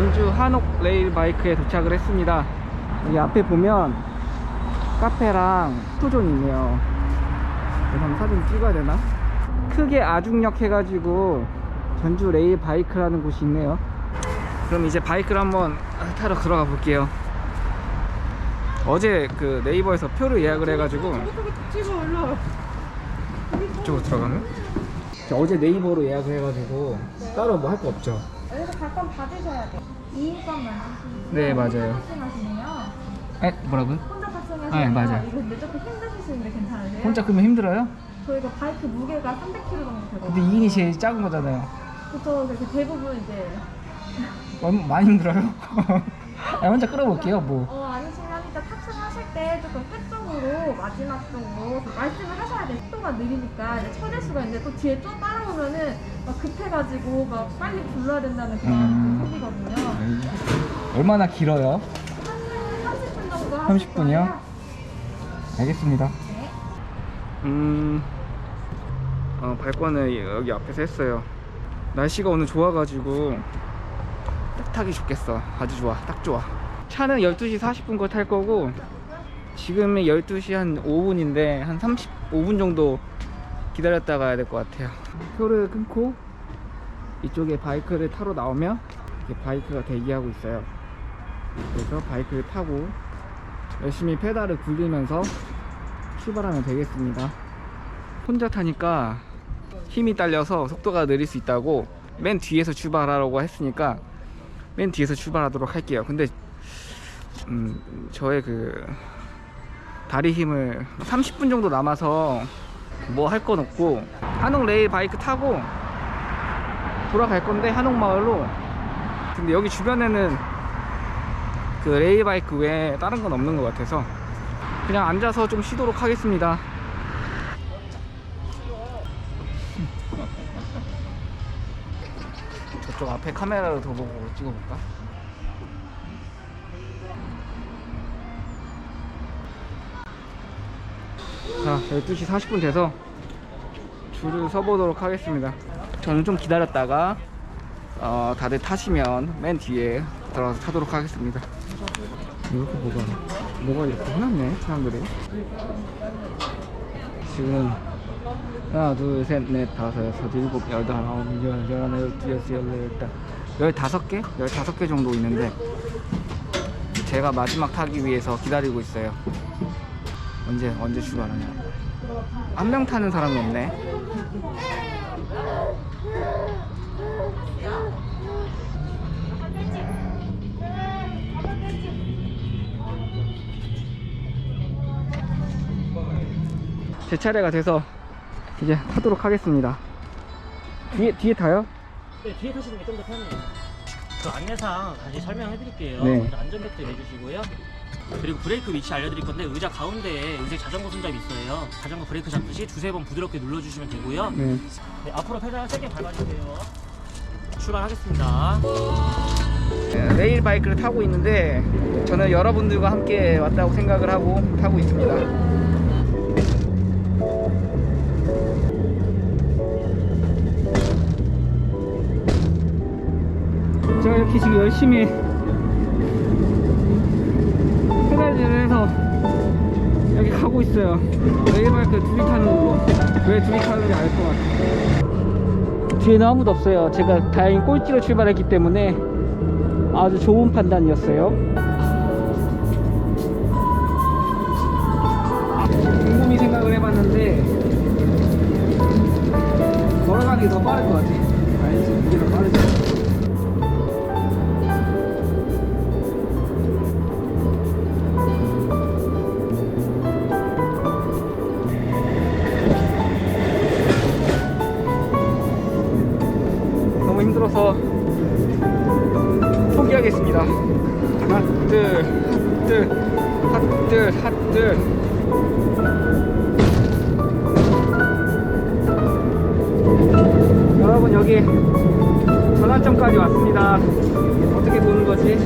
전주 한옥 레일 바이크에 도착을 했습니다. 여기 앞에 보면 카페랑 포토존이 있네요. 한번 사진 찍어야 되나? 크게 아중역 해가지고 전주 레일 바이크라는 곳이 있네요. 그럼 이제 바이크를 한번 타러 들어가 볼게요. 어제 그 네이버에서 표를 예약을 해가지고. 이쪽으로 들어가면? 저 어제 네이버로 예약을 해가지고 따로 뭐 할 거 없죠? 여기서 가끔 받으셔야 돼. 2인권 만드시고. 네, 맞아요. 탑승하시네요. 에? 뭐라고요? 혼자 탑승하시면 네, 맞아요. 이거 근데 조금 힘드시는데 괜찮으세요? 혼자 끄면 힘들어요? 저희가 바이크 무게가 300kg 정도 되거든요. 근데 2인이 제일 작은 거잖아요. 보통 그렇게 대부분 이제 많이 힘들어요? 아, 혼자 끌어볼게요, 뭐. 마지막 쪽으로 좀 말씀을 하셔야 돼요. 속도가 느리니까 이제 처질 수가 있는데 또 뒤에 또 따라오면은 막 급해가지고 막 빨리 불러야 된다는 그런 음. 게 생기거든요. 얼마나 길어요? 한 30분 정도 30분 이요? 알겠습니다. 네. 음, 어, 발권을 여기 앞에서 했어요. 날씨가 오늘 좋아가지고 딱 타기 좋겠어. 아주 좋아. 딱 좋아. 차는 12시 40분 거 탈 거고 지금이 12시 한 5분인데 한 35분 정도 기다렸다 가야 될 것 같아요. 표를 끊고 이쪽에 바이크를 타러 나오면 이렇게 바이크가 대기하고 있어요. 그래서 바이크를 타고 열심히 페달을 굴리면서 출발하면 되겠습니다. 혼자 타니까 힘이 딸려서 속도가 느릴 수 있다고 맨 뒤에서 출발하라고 했으니까 맨 뒤에서 출발하도록 할게요. 근데 음, 저의 그 다리 힘을 30분 정도 남아서 뭐 할 건 없고 한옥 레일 바이크 타고 돌아갈 건데 한옥 마을로 근데 여기 주변에는 그 레일 바이크 외에 다른 건 없는 것 같아서 그냥 앉아서 좀 쉬도록 하겠습니다. 저쪽 앞에 카메라로 더 보고 찍어볼까? 자, 12시 40분 돼서 줄을 서보도록 하겠습니다. 저는 좀 기다렸다가 어, 다들 타시면 맨 뒤에 들어가서 타도록 하겠습니다. 이렇게 뭐가 뭐가 이렇게 해놨네 사람들이 지금 하나 둘 셋 넷 다섯 여섯 일곱 여덟 아홉 열 열하나 열두 열세 열네 열다 열다섯 개 열다섯 개 정도 있는데 제가 마지막 타기 위해서 기다리고 있어요 언제 언제 출발하냐 한 명 타는 사람이 없네 제 차례가 돼서 이제 타도록 하겠습니다. 뒤에 뒤에 타요? 네, 뒤에 타시는 게 좀 더 편해요. 그 안내상 다시 설명해 드릴게요. 네. 먼저 안전벨트 매주시고요. 그리고 브레이크 위치 알려드릴 건데 의자 가운데에 의자 자전거 손잡이 있어요. 자전거 브레이크 잡듯이 두세 번 부드럽게 눌러주시면 되고요. 네. 네, 앞으로 페달 세게 밟아주세요. 출발하겠습니다. 네, 레일 바이크를 타고 있는데 저는 여러분들과 함께 왔다고 생각을 하고 타고 있습니다. 제가 이렇게 지금 열심히 페달질을 해서 여기 가고 있어요. 레일 바이크 둘이 타는 걸로. 왜 둘이 타는지 알 것 같아요. 뒤에는 아무도 없어요. 제가 다행히 꼴찌로 출발했기 때문에 아주 좋은 판단이었어요. 곰곰이 생각을 해봤는데 걸어가는 게 더 빠를 것 같아. 알 포기하겠습니다. 핫들, 핫들, 핫들, 핫들. 여러분 여기 전환점까지 왔습니다. 어떻게 도는 거지?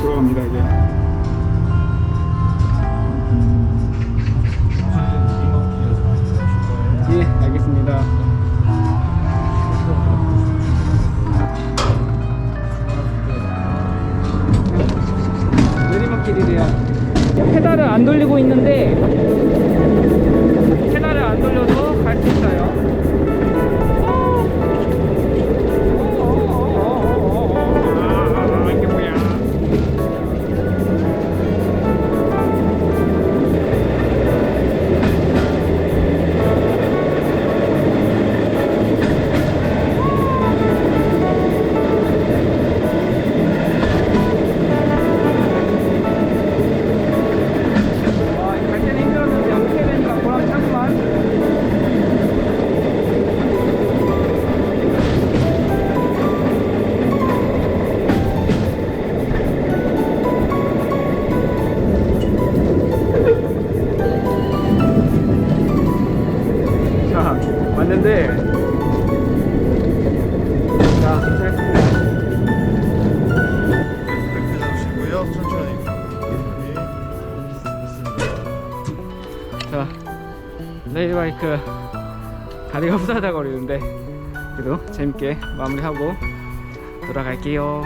들어갑니다 이제. 길이래요. 페달을 안 돌리고 있는데 페달을 안 돌려도 갈수 있어요. 내려 천천히. 자, 레일바이크 다리가 후다닥거리는데 그래도 재밌게 마무리하고 돌아갈게요.